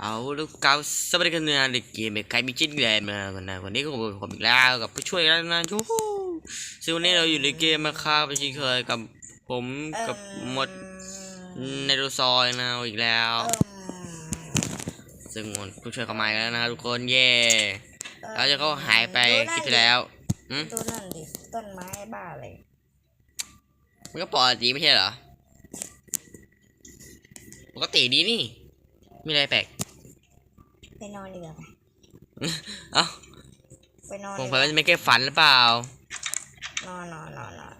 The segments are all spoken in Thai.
เอาลูกเกาสวัสดีกันนะเด็กเกมใครมีจิ้นแกมนะวันนั้นวันนี้ก็ผมอีกแล้วกับผู้ช่วยแล้วนะจูฮูซึ่งวันนี้เราอยู่ในเกมมาคาไปชิเคยกับผมกับหมดในโดซอยนะอีกแล้ว ซึ่งหมดผู้ช่วยเข้ามาแล้วนะทุกคนเย่แล้วจะก็หายไปคลิปที่แล้วอืมดูนั่นดิต้นไม้บ้าเลยมันก็ปกติไม่ใช่เหรอปกติดีนี่ ม่อะไรแปลกไปนอนดีกว่าไปเอ้าไปนอนคงดีไปกว่าว่าจะไม่แก้ฝันหรือเปล่า นอนนอนนอนนอน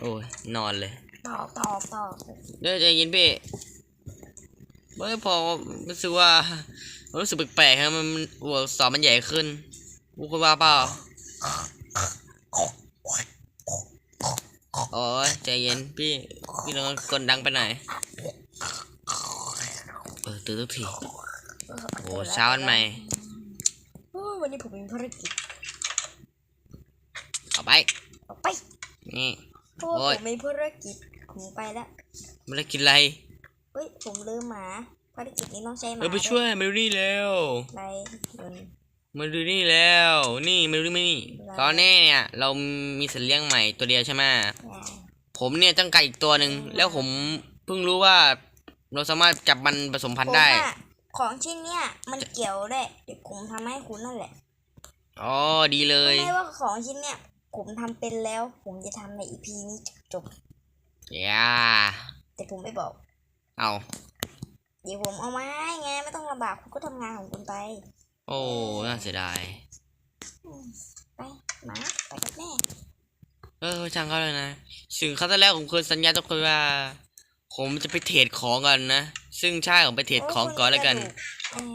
โอ้ยนอนเลยตอบตอบตอบเดี๋ยวใจเย็นพี่เมื่อพอรู้สึกว่ารู้สึกแปลกๆครับมันหัวสอบมันใหญ่ขึ้นบุคคลว่าเปล่าโอ้ยใจเย็นพี่พี่น้องกดดังไปหน่อยเออ ตื่นทุกทีโอ้เช้าวันใหม่โอ้วันนี้ผมมีภารกิจเอาไปออกไปนี่โอ้ยผมมีภารกิจผมไปแล้วไม่ได้กินอะไรเฮ้ยผมลืมหมาภารกิจนี้ต้องใช้หมาเออไปช่วยมาดูนี่แล้วไปโดนมาดูนี่แล้ว นี่มาดูนี่ตอนนี้เนี่ย เรามีสัตว์เลี้ยงใหม่ตัวเดียวใช่ไหมผมเนี่ยต้องการอีกตัวหนึ่งแล้วผมเพิ่งรู้ว่า เราสามารถจับมันผสมพันธุ์ได้ ผมอะของชิ้นเนี้ยมันเกี่ยวได้วยเดี๋ยวผมทำให้คุณนั่นแหละอ๋อดีเลย ไม่ว่าของชิ้นเนี้ยผมทำเป็นแล้ว ผมจะทำในอีพีนี้จบ อย่าๆแต่ผมไม่บอก เอาเดี๋ยวผมเอามาให้ไงไม่ต้องลำบากคุณก็ทำงานของคุณไป โอ้น่าเสียดายไปหมาไปกับแม่ เออช่างเขาเลยนะซึ่งครั้งที่แล้วผมเคยสัญญาทุกคนว่า ผมจะไปเทรดของกันนะ ซึ่งใช่ผมไปเทรดของก่อนแล้วกัน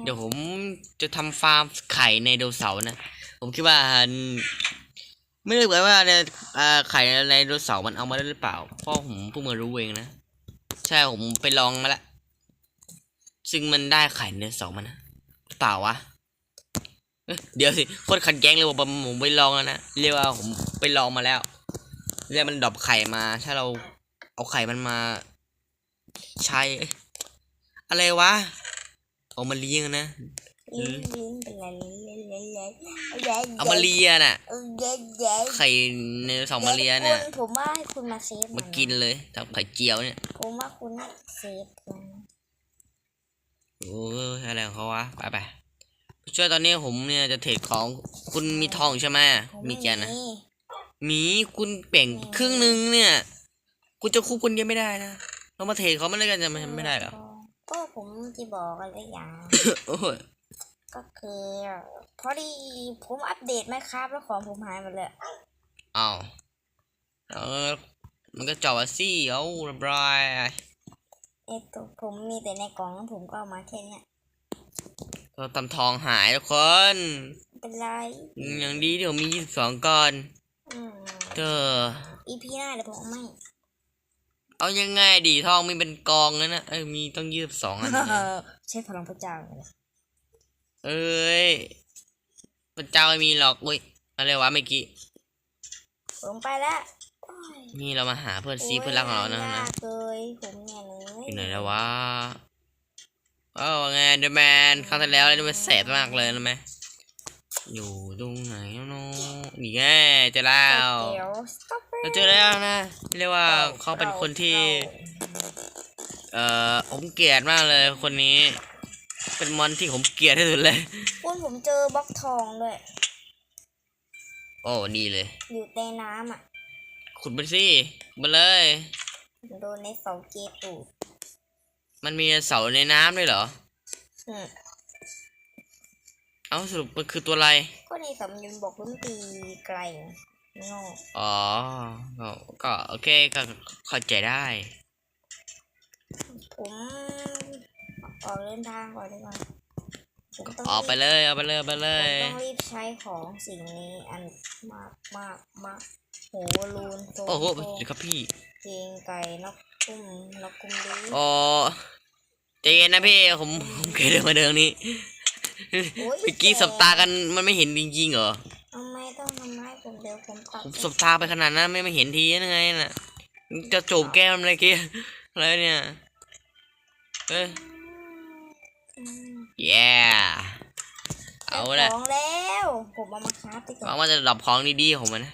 เดี๋ยวผมจะทำฟาร์มไข่ในไดโนเสาร์นะ ผมคิดว่า ไม่รู้เหมือนว่าเนี่ยอ่าไข่ในไดโนเสาร์มันเอามาได้หรือเปล่าเพราะผมเพิ่งมารู้เองนะ ใช่ผมไปลองมาแล้วซึ่งมันได้ไข่ในไดโนเสาร์มันนะหรือเปล่าวะเอ้ยเดี๋ยวสิโคตรขัดแย้งเลยว่าผมผมไปลองแล้วนะเรียกว่าผมไปลองมาแล้ว แล้วมันดรอปไข่มา ถ้าเราเอาไข่มันมา ใช้เอ้ยอะไรวะเอามาเลี้ยงนะลิ้นลิ้นเป็นไรลิ้นลิ้นลิ้นลิ้นลิ้นเอามาเลียน่ะเออเย็นเย็นไข่ในสองมาเลียเนี่ยคุณผมว่าให้คุณมาเซฟมากินเลยทำไข่เจียวเนี่ยผมว่าคุณน่าเซฟมันโอ้ยอะไรของเขาวะไปไปช่วยตอนนี้ผมเนี่ยจะเทรดของคุณมีทองใช่ไหมผมมีไแกนนะหมีคุณแบ่งครึ่งหนึ่งเนี่ย คุณจะคุบคนเดียวไม่ได้นะ เรามาเทรดเขาไม่ได้กันจะไม่ไม่ได้เหรอ ก็ผมจะบอกอะไรอย่าง โอ้ยก็คือพอดีผมอัปเดตไหมครับ แล้วของผมหายหมดเลยอ้าวเออมันก็จอบอะสิเอาเรียบร้อยเอ้ตัวผมมีแต่ในกล่องแล้วผมก็เอามาแค่เนี้ยเราตำทองหายทุกคนไม่เป็นไรอย่างดีที่ผมมียี่สิบสองก้อนอืมเธออีพีหน้าเดี๋ยวผมเอาไม่ เอายังไงดีทองมีเป็นกองเลยนะเอ้ยมีต้องยี่สิบสองอันเนี่ยใช้พลังพระเจ้าเลยเอ้ยพระเจ้าไม่มีหรอกอุ้ยอะไรวะเมื่อกี้ผมไปแล้วโอ้ยนี่เรามาหาเพื่อนซีเพื่อนรักของเรานะโยนะยากเลยผมเนี่ยเลยอยู่ไหนแล้ววะเอ้าว่าไงเดอะแมนครั้งที่แล้วนี่มันแสบมากเลยนะไหมอยู่ตรงไหนเนาะนี่ไงเจอแล้วเดี๋ยว stop เราเจอแล้วนะเรียกว่าเขาเป็นคนที่ เอ่อผมเกลียดมากเลยคนนี้ เป็นมอนที่ผมเกลียดที่สุดเลยคุณผมเจอบล็อกทองด้วยโอ้นี่เลย อยู่ในน้ำอะขุดไปสิมาเลยผมโดนในเสาเกตูมันมีเสาในน้ำด้วยเหรออืมเอ้าสรุปมันคือตัวอะไร ก็ในสำยุนบอกว่ามันตีไกล โง่อ๋อก็ก็โอเคก็เข้าใจได้ ผมออกเดินทางก่อนดีกว่าผมต้องออกไปเลยเอาไปเลยเอาไปเลผมย ต้องรีบใช้ของสิ่งนี้อันมากมากมากโหลูนโซโอ้โหโซเดี๋ยวครับพี่ เกงไก่นกกุ้มนกกุ้มดีอ๋อใจเย็นนะพี่ผมผมเคยเดินมาเดินนี้โอ้ยเมื่อกี้สบตากันมันไม่เห็นจริงๆเหรอ ผมสบตาไปขนาดนั้นไม่ไม่เห็นทียังไงน่ะจะจูบแก้มอะไรกี้อะไรเนี่ยเอ้ย อืมเอาละของแล้ว ผมเอามาคราฟดีกว่อหวัาจะดับของดีๆของมันนะ